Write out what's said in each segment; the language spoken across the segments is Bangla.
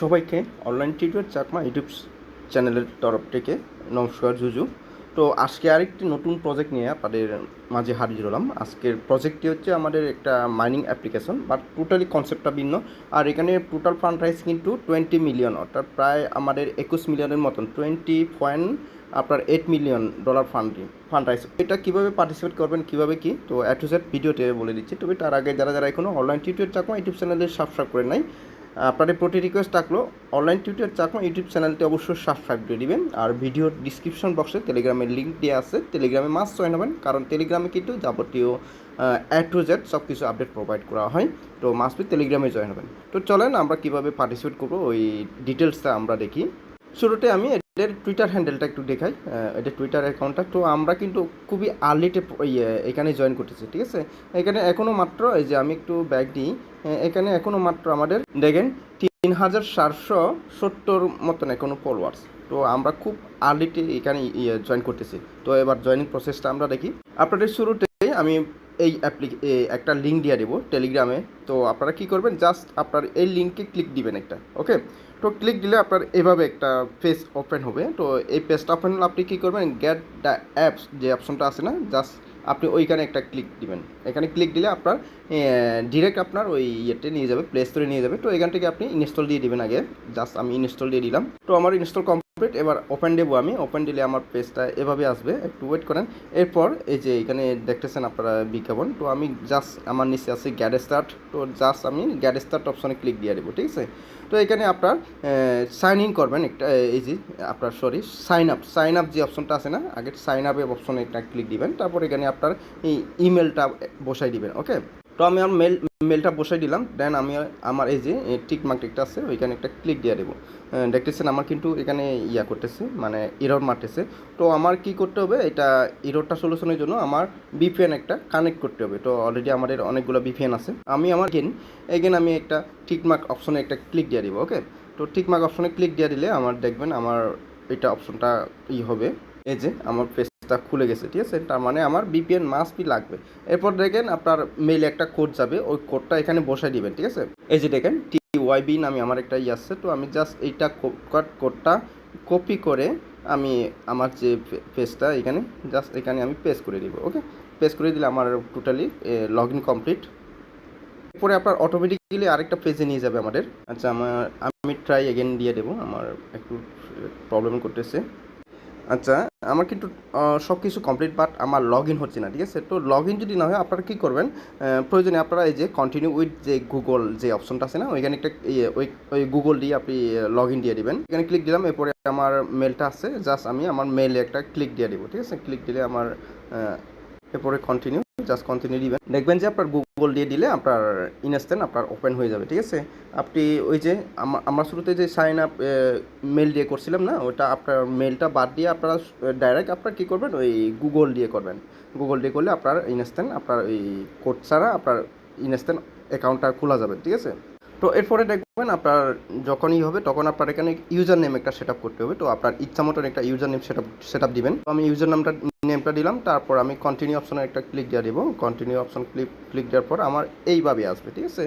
সবাইকে অনলাইন টিউটর চাকমা ইউটিউব চ্যানেলের তরফ থেকে নমস্কার, জুজু। তো আজকে আরেকটি নতুন প্রজেক্ট নিয়ে আপনাদের মাঝে হাজির হলাম। আজকের প্রজেক্টটি হচ্ছে আমাদের একটা মাইনিং অ্যাপ্লিকেশন বাট টোটালি কনসেপ্টটা ভিন্ন। আর এখানে টোটাল ফান্ড রাইজ কিন্তু টোয়েন্টি মিলিয়ন অর্থাৎ প্রায় আমাদের একুশ মিলিয়নের মতন টোয়েন্টি পয়েন্ট আপনার eight million dollar fund fund raise এটা কীভাবে পার্টিসিপেট করবেন, কীভাবে কি? তো এ টু জেড ভিডিওতে বলে দিচ্ছি। তবে তার আগে যারা যারা এখনও অনলাইন টিউটর চাকমা ইউটিউব চ্যানেলে সাবস্ক্রাইব করে নাই আপনাদের প্রতি রিকোয়েস্ট থাকল অনলাইন টিউটর চাকমা ইউটিউব চ্যানেলটি অবশ্যই সাবস্ক্রাইব করে দিবেন। আর ভিডিওর ডিসক্রিপশন বক্সে টেলিগ্রামের লিঙ্ক দেওয়া আছে। টেলিগ্রামে মাস জয়েন হবেন, কারণ টেলিগ্রামে কিন্তু যাবতীয় অ্যাড টু জেড সব কিছু আপডেট প্রোভাইড করা হয়। তো মাস্ট বি টেলিগ্রামে জয়েন হবেন। তো চলেন আমরা কীভাবে পার্টিসিপেট করব, ওই ডিটেলসটা আমরা দেখি। শুরুতে আমি এদের টুইটার হ্যান্ডেলটা একটু দেখাই। এটা টুইটার অ্যাকাউন্টটা তো আমরা কিন্তু খুবই আর্লিতে ইয়ে, এখানে জয়েন করতেছি ঠিক আছে? এখানে এখনও মাত্র এই যে আমি একটু ব্যাগ আহ, এখানে এখনও মাত্র আমাদের দেখেন তিন হাজার চারশো সত্তর মতন এখনও ফলোয়ার্স তো আমরা খুব আর্লিতে এখানে জয়েন করতেছি। তো এবার জয়েনিং প্রসেসটা আমরা দেখি। আপনাদের শুরুতেই আমি এই অ্যাপ্লি একটা লিঙ্ক দিয়ে দেবো টেলিগ্রামে তো আপনারা কি করবেন? জাস্ট আপনার এই লিঙ্কে ক্লিক দিবেন একটা ওকে তো ক্লিক দিলে আপনার এভাবে একটা পেজ ওপেন হবে। তো এই পেজটা ওপেন হলে আপনি কী করবেন? গেট দ্য অ্যাপস যে অপশনটা আছে না জাস্ট আপনি ওইখানে একটা ক্লিক দিবেন। এখানে ক্লিক দিলে আপনার ডিরেক্ট আপনার ওই ইয়েতে নিয়ে যাবে প্লে স্টোরে নিয়ে যাবে। তো এখান থেকে আপনি ইনস্টল দিয়ে দিবেন আগে। জাস্ট আমি ইনস্টল দিয়ে দিলাম। তো আমার ইনস্টল কমপ্লিট এবার ওপেন দেবো আমি। ওপেন দিলে আমার পেজটা এভাবে আসবে। একটু ওয়েট করেন। এরপর এই যে এখানে দেখতেছেন আপনারা বিজ্ঞাপন। তো আমি জাস্ট আমার নিচে আছে গ্যাড স্টার্ট তো জাস্ট আমি গ্যাড স্টার্ট অপশনে ক্লিক দিয়ে দেবো, ঠিক আছে? তো এখানে আপনার সাইন ইন করবেন একটা এই যে, আপনার sorry sign up sign up যে অপশনটা আছে না, আগে সাইন আপের অপশনে একটা ক্লিক দিবেন, তারপর এখানে আপনার এই ইমেলটা বসাই দিবেন ওকে তো আমি আমার মেল মেলটা বসাই দিলাম। দেন আমি আমার এই যে টিক মার্ক একটা আছে, ওইখানে একটা ক্লিক দিয়ে দেবো। দেখতেছেন আমার কিন্তু এখানে ইয়া করতেছে মানে ইরর মারতেছে। তো আমার কি করতে হবে, এটা ইররটা সলিউশনের জন্য আমার বিপিএন একটা কানেক্ট করতে হবে। তো অলরেডি আমাদের অনেকগুলো বিপিএন আছে। আমি আমার গেন এগেন আমি একটা টিক মার্ক অপশনে একটা ক্লিক দিয়ে দিব ওকে তো টিক মার্ক অপশনে ক্লিক দিয়ে দিলে আমার দেখবেন আমার এটা অপশনটা ই হবে। এই যে, আমার পেজটা খুলে গেছে, ঠিক আছে? তার মানে আমার বিপিএন মাস্ট বি লাগবে। এরপর দেখেন আপনার মেইলে একটা কোড যাবে, ওই কোডটা এখানে বসাই দিবেন, ঠিক আছে? এই যে দেখেন টি ওয়াইবি নামে আমার একটা ই আসছে তো আমি জাস্ট এইটা কোডটা কপি করে আমি আমার যে পেজটা এখানে জাস্ট এখানে আমি পেস্ট করে দিব ওকে পেস্ট করে দিলে আমার টোটালি লগ ইন কমপ্লিট এরপরে আপনার অটোমেটিক্যালি আরেকটা পেজে নিয়ে যাবে আমাদের। আচ্ছা আমার, আমি ট্রাই এগেন দিয়ে দেবো, আমার একটু প্রবলেম করতেছে। আচ্ছা আমার কিন্তু সব কিছু কমপ্লিট বাট আমার লগ ইন হচ্ছে না, ঠিক আছে? তো লগ ইন যদি না হয়, আপনারা কী করবেন? প্রয়োজনে আপনারা এই যে কন্টিনিউ উইথ যে গুগল যে অপশনটা আছে না, ওইখানে একটা ওই ওই গুগল দিয়ে আপনি লগ ইন দিয়ে দেবেন। এখানে ক্লিক দিলাম, এরপরে আমার মেলটা আছে জাস্ট আমি আমার মেলে একটা ক্লিক দিয়ে দিব, ঠিক আছে? ক্লিক দিলে আমার এরপরে কন্টিনিউ জাস্ট কন্টিনিউ দিবেন। দেখবেন যে আপনার গুগল দিয়ে দিলে আপনার ইনস্ট্যান্ট আপনার ওপেন হয়ে যাবে, ঠিক আছে? আপনি ওই যে আমা- আমরা শুরুতে যে সাইন আপ মেল দিয়ে করছিলাম না, ওটা আপনার মেলটা বাদ দিয়ে আপনারা ডাইরেক্ট আপনার কী করবেন? ওই গুগল দিয়ে করবেন। গুগল দিয়ে করলে আপনার ইনস্ট্যান্ট আপনার ওই কোড ছাড়া আপনার ইনস্ট্যান্ট অ্যাকাউন্টটা খোলা যাবে, ঠিক আছে? তো এরপরে দেখবেন আপনার যখনই হবে, তখন আপনার এখানে ইউজার নেম একটা সেট করতে হবে। তো আপনার ইচ্ছা মতন একটা user name set up set up দিবেন। তো আমি ইউজার নামটা নেমটা দিলাম, তারপর আমি কন্টিনিউ অপশনে একটা ক্লিক দিয়ে দিব। কন্টিনিউ অপশন ক্লিক ক্লিক দেওয়ার পর আমার এইভাবে আসবে, ঠিক আছে?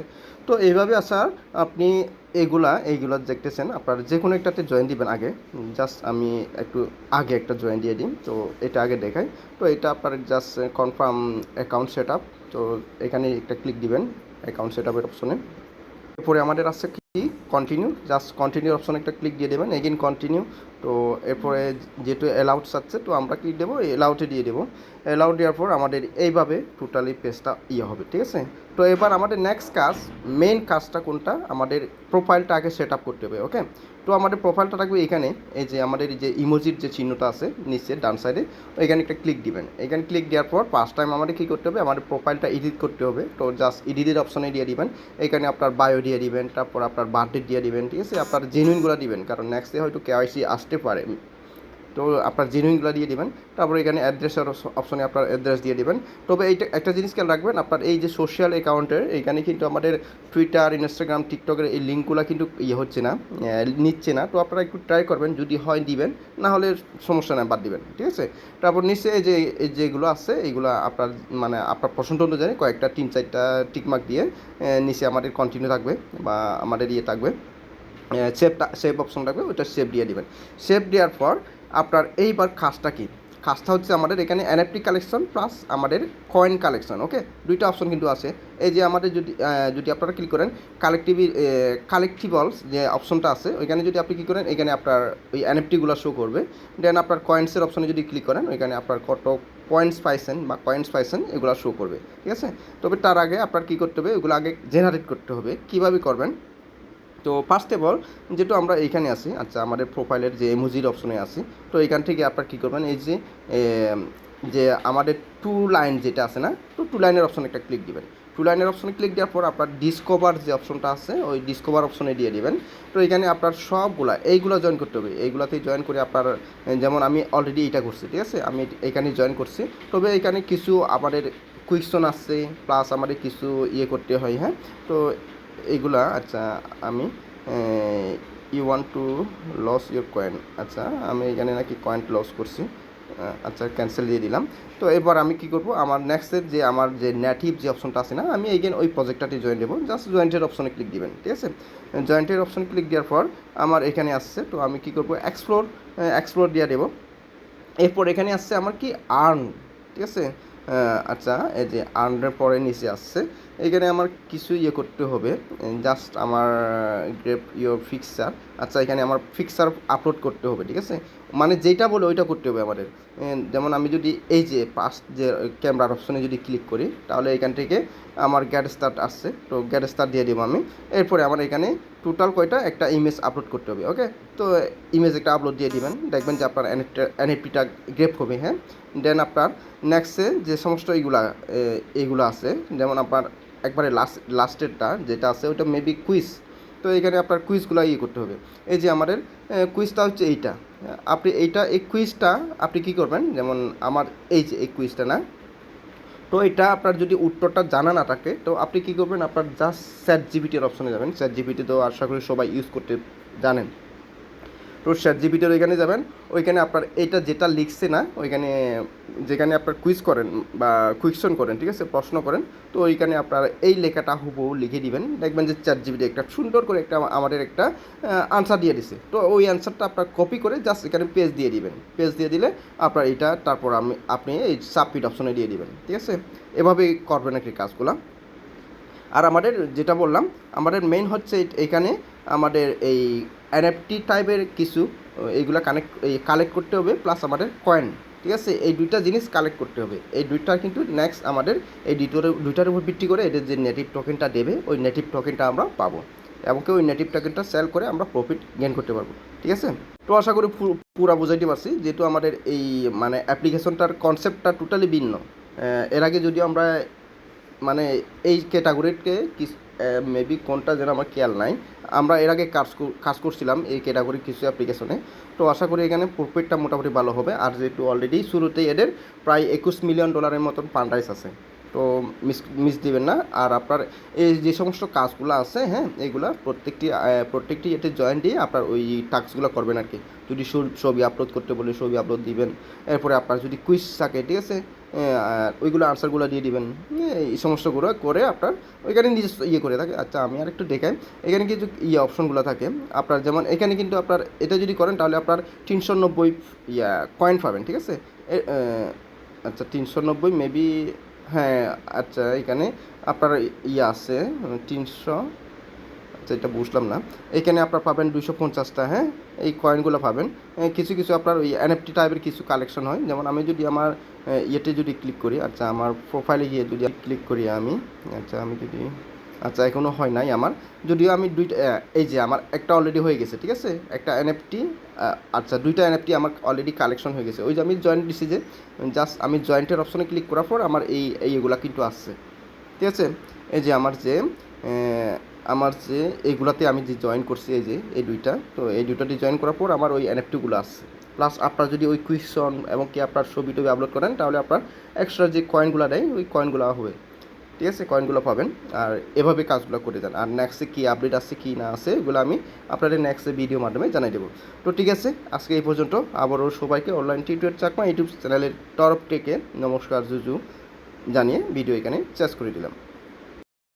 তো এইভাবে আসার আপনি এইগুলা এইগুলা দেখতেছেন, আপনার যে কোনো একটাতে জয়েন দিবেন আগে। জাস্ট আমি একটু আগে একটা জয়েন দিয়ে দিই, তো এটা আগে দেখাই। তো এটা আপনার জাস্ট কনফার্ম অ্যাকাউন্ট সেট তো এখানে একটা ক্লিক দিবেন অ্যাকাউন্ট সেট আপের অপশনে এরপরে আমাদের আছে কি? কন্টিনিউ জাস্ট কন্টিনিউ অপশন একটা ক্লিক দিয়ে দেবেন। এগেন কন্টিনিউ তো এরপরে যেহেতু অ্যালাউড চাচ্ছে, তো আমরা কি দেবো? অ্যালাউটে দিয়ে দেবো। অ্যালাউড দেওয়ার পর আমাদের এইভাবে টোটালি পেজটা ইয়ে হবে, ঠিক আছে? তো এবার আমাদের নেক্সট কাজ মেইন কাজটা কোনটা? আমাদের প্রোফাইলটা আগে সেট আপ করতে হবে ওকে তো আমাদের প্রোফাইলটা থাকবে এখানে, এই যে আমাদের যে ইমোজির যে চিহ্নটা আছে নিচে ডান সাইডে এখানে একটা ক্লিক দিবেন। এখানে ক্লিক দেওয়ার পর ফার্স্ট টাইম আমাদের কী করতে হবে? আমাদের প্রোফাইলটা এডিট করতে হবে। তো জাস্ট এডিটের অপশনে দিয়ে দিবেন। এখানে আপনার বায়ো দিয়ে দিবেন, তারপর আপনার বার্থডে দিয়ে দিবেন, ঠিক আছে? আপনার জেনুইনগুলো দিবেন, কারণ নেক্সট হয়তো কেওয়াইসি আসতে পারে। তো আপনার জেনুইনগুলো দিয়ে দিবেন, তারপর এখানে অ্যাড্রেসের অপশনে আপনার অ্যাড্রেস দিয়ে দিবেন। তবে এইটা একটা জিনিস খেয়াল রাখবেন, আপনার এই যে সোশ্যাল অ্যাকাউন্টের এখানে কিন্তু আমাদের টুইটার ইনস্টাগ্রাম টিকটকের এই লিঙ্কগুলো কিন্তু ইয়ে হচ্ছে না নিচ্ছে না। তো আপনারা একটু ট্রাই করবেন, যদি হয় দিবেন, না হলে সমস্যা নেই, বাদ দিবেন, ঠিক আছে? তারপর নিচে এই যে যেগুলো আছে, এইগুলো আপনার মানে আপনার পছন্দ অনুযায়ী কয়েকটা, তিন চারটা টিকমার্ক দিয়ে নিচে আমাদের কন্টিনিউ থাকবে বা আমাদের ইয়ে থাকবে। শেপটা শেপ অপশন থাকবে, ওইটা শেপ দিয়ে দিবেন। শেপ দেওয়ার পর আপনার এইবার খাসটা কি? খাসটা হচ্ছে আমাদের এখানে এনএফটি কালেকশন প্লাস আমাদের কয়েন কালেকশন ওকে দুইটা অপশন কিন্তু আছে। এই যে আমাদের যদি যদি আপনারা ক্লিক করেন কালেকটিভি কালেকটিভলস যে অপশনটা আছে, ওইখানে যদি আপনি কী করেন, এখানে আপনার ওই এনএফটিগুলো শো করবে। দেন আপনার কয়েন্সের অপশনে যদি ক্লিক করেন, ওইখানে আপনার কত পয়েন্টস পাইছেন বা কয়েন্স পাইছেন, এগুলো শো করবে, ঠিক আছে? তবে তার আগে আপনার কী করতে হবে এগুলো আগে জেনারেট করতে হবে। কীভাবে করবেন? তো ফার্স্ট অফ অল যেহেতু আমরা এইখানে আছি আচ্ছা আমাদের প্রোফাইলের যে এমোজির অপশনে আছি, তো এখান থেকে আপনার কী করবেন, এই যে যে আমাদের টু লাইন যেটা আছে না, তো টু লাইনের অপশনে একটা ক্লিক দিবেন। টু লাইনের অপশনে ক্লিক দেওয়ার পর আপনার ডিসকভার যে অপশনটা আছে, ওই ডিসকভার অপশনে দিয়ে দিবেন। তো এখানে আপনার সবগুলা, এইগুলো জয়েন করতে হবে। এইগুলাতে জয়েন করে আপনার যেমন আমি অলরেডি এটা করছি, ঠিক আছে? আমি এখানে জয়েন করছি। তবে এখানে কিছু আমাদের কুইকশন আসছে প্লাস আমাদের কিছু ইয়ে করতে হয় হ্যাঁ? তো এইগুলা আচ্ছা আমি you want to lose your coin আচ্ছা আমি এখানে নাকি কয়েন লস করছি আচ্ছা ক্যান্সেল দিয়ে দিলাম। তো এবার আমি কি করব, আমার নেক্সটের যে, আমার যে নেটিভ যে অপশনটা আছে না, আমি এইখানে ওই প্রজেক্টটাতে জয়েন দেবো। জাস্ট জয়েন্টের অপশনে ক্লিক দিবেন, ঠিক আছে? জয়েন্টের অপশনে ক্লিক দেওয়ার পর আমার এখানে আসছে, তো আমি কি করব এক্সপ্লোর এক্সপ্লোর দিয়ে দেবো। এরপর এখানে আসছে আমার কি আর্ন ঠিক আছে? আচ্ছা এই যে আর্নের পরে নিচে আসছে এখানে আমার কিছু ইয়ে করতে হবে। জাস্ট আমার গ্রেপ ইয়োর ফিক্সার আচ্ছা এখানে আমার ফিক্সার আপলোড করতে হবে, ঠিক আছে? মানে যেটা বলে ওইটা করতে হবে আমাদের। যেমন আমি যদি এই যে পাস যে ক্যামেরার অপশনে যদি ক্লিক করি, তাহলে এখান থেকে আমার গ্যাট স্টার্ট আসছে। তো গ্যাট স্টার্ট দিয়ে দেবো আমি। এরপরে আমার এখানে টোটাল কয়টা? একটা ইমেজ আপলোড করতে হবে ওকে তো ইমেজ একটা আপলোড দিয়ে দিবেন। দেখবেন যে আপনার এনএফপিটা গ্রেপ হবে হ্যাঁ? দেন আপনার নেক্সটে যে সমস্ত এইগুলা এইগুলো আছে, যেমন আপনার একবারে লাস্ট লাস্টেরটা যেটা আছে ওটা মেবি কুইজ তো এখানে আপনার কুইজগুলো ইয়ে করতে হবে। এই যে আমাদের কুইজটা হচ্ছে এইটা। আপনি এইটা, এই কুইজটা আপনি কি করবেন? যেমন আমার এই যে, এই কুইজটা না? তো এটা আপনার যদি উত্তরটা জানা না থাকে, তো আপনি কি করবেন? আপনার জাস্ট স্যাট জিবিটির অপশনে যাবেন। স্যাট জিবিটি তো আশা করি সবাই ইউজ করতে জানেন। তো স্যাট জিবিটির ওইখানে যাবেন। ওইখানে আপনার এটা যেটা লিখছে না, ওইখানে যেখানে আপনার কুইজ করেন বা কুইকশন করেন, ঠিক আছে? প্রশ্ন করেন, তো ওইখানে আপনার এই লেখাটা হুবহু লিখে দিবেন। দেখবেন যে চ্যাট জিবিটি একটা সুন্দর করে একটা আমাদের একটা আনসার দিয়ে দিছে। তো ওই আনসারটা আপনার কপি করে জাস্ট এখানে পেজ দিয়ে দিবেন। পেজ দিয়ে দিলে আপনার এটা, তারপর আমি, আপনি এই সাবমিট অপশনে দিয়ে দিবেন, ঠিক আছে? এভাবেই করবেন কি কাজগুলো। আর আমাদের যেটা বললাম, আমাদের মেইন হচ্ছে এইখানে আমাদের এই এনএফটি টাইপের কিছু, এইগুলা কানেক্ট এই কালেক্ট করতে হবে প্লাস আমাদের কয়েন ঠিক আছে? এই দুইটা জিনিস কালেক্ট করতে হবে। এই দুইটা কিন্তু নেক্সট আমাদের এই দুইটার দুইটার উপর ভিত্তি করে এদের যে নেটিভ টোকেনটা দেবে, ওই নেটিভ টোকেনটা আমরা পাবো। এবং কি ওই নেটিভ টোকেনটা সেল করে আমরা প্রফিট গেন করতে পারব, ঠিক আছে? তো আশা করি পুরো বুঝাইতে পারছি, যেহেতু আমাদের এই মানে অ্যাপ্লিকেশনটার কনসেপ্টটা টোটালি ভিন্ন। এর আগে যদিও আমরা মানে এই ক্যাটাগরিকে মেবি কোনটা যেন আমার খেয়াল নাই। আমরা এর আগে কাজ কাজ করছিলাম এই ক্যাটাগরির কিছু অ্যাপ্লিকেশনে তো আশা করি এখানে প্রফিটটা মোটামুটি ভালো হবে। আর যেহেতু অলরেডি শুরুতেই এদের প্রায় একুশ মিলিয়ন ডলারের মতন ফান্ডাইস আছে। তো মিস মিস দিবেন না। আর আপনার এই যে সমস্ত কাজগুলো আছে হ্যাঁ এইগুলা প্রত্যেকটি প্রত্যেকটি এতে জয়েন দিয়ে আপনার ওই টাস্কগুলো করবেন আর কি যদি ছবি- আপলোড করতে বলে ছবি আপলোড দিবেন। এরপরে আপনার যদি কুইজ থাকে, ঠিক আছে? আর ওইগুলো আনসারগুলো দিয়ে দিবেন। এই সমস্তগুলো করে আপনার ওইখানে নিজস্ব ইয়ে করে থাকে। আচ্ছা আমি আর একটু দেখাই। এখানে কিছু ইয়ে অপশনগুলো থাকে। আপনার যেমন এখানে কিন্তু আপনার, এটা যদি করেন তাহলে আপনার তিনশো নব্বই ইয়া কয়েন পাবেন, ঠিক আছে? আচ্ছা তিনশো নব্বই মেবি হ্যাঁ আচ্ছা এখানে আপনার ইয়ে আছে, তিনশো আচ্ছা এটা বুঝলাম না। এখানে আপনার পাবেন দুইশো পঞ্চাশটা হ্যাঁ? এই কয়েনগুলো পাবেন। কিছু কিছু আপনার ওই এনএফটি টাইপের কিছু কালেকশন হয়। যেমন আমি যদি আমার ইয়েতে যদি ক্লিক করি আচ্ছা আমার প্রোফাইলে গিয়ে যদি ক্লিক করি আমি আচ্ছা আমি যদি আচ্ছা এখনও হয় নাই আমার। যদিও আমি দুইটা এই যে আমার একটা অলরেডি হয়ে গেছে, ঠিক আছে? একটা এনএফটি আচ্ছা দুইটা এনএফটি আমার অলরেডি কালেকশন হয়ে গেছে। ওই যে আমি জয়েন্ট দিছি যে জাস্ট আমি জয়েন্টের অপশনে ক্লিক করার পর আমার এই, এইগুলা কিন্তু আসছে। ঠিক আছে? এই যে আমার যে আমার যে এইগুলাতে আমি যে জয়েন করছি, এই যে, এই দুইটা, তো এই দুইটাতে জয়েন করার পর আমার ওই এনএফটিগুলো আসছে। প্লাস আপনার যদি ওই কুইশন এবং কি আপনার ছবি টবি আপলোড করেন, তাহলে আপনার এক্সট্রা যে কয়েনগুলো দেয়, ওই কয়েনগুলো হবে। ঠিক আছে? কয়েনগুলো পাবেন। আর এভাবে কাজগুলো করে যান। আর নেক্সটে কী আপডেট আসছে কী না আছে, এগুলো আমি আপনাদের নেক্সট ভিডিও মাধ্যমে জানাই দেবো। তো ঠিক আছে, আজকে এই পর্যন্ত। আবারও সবাইকে অনলাইন টিউটোর চাকমা ইউটিউব চ্যানেলের তরফ থেকে নমস্কার, জুজু জানিয়ে ভিডিও এখানে শেষ করে দিলাম।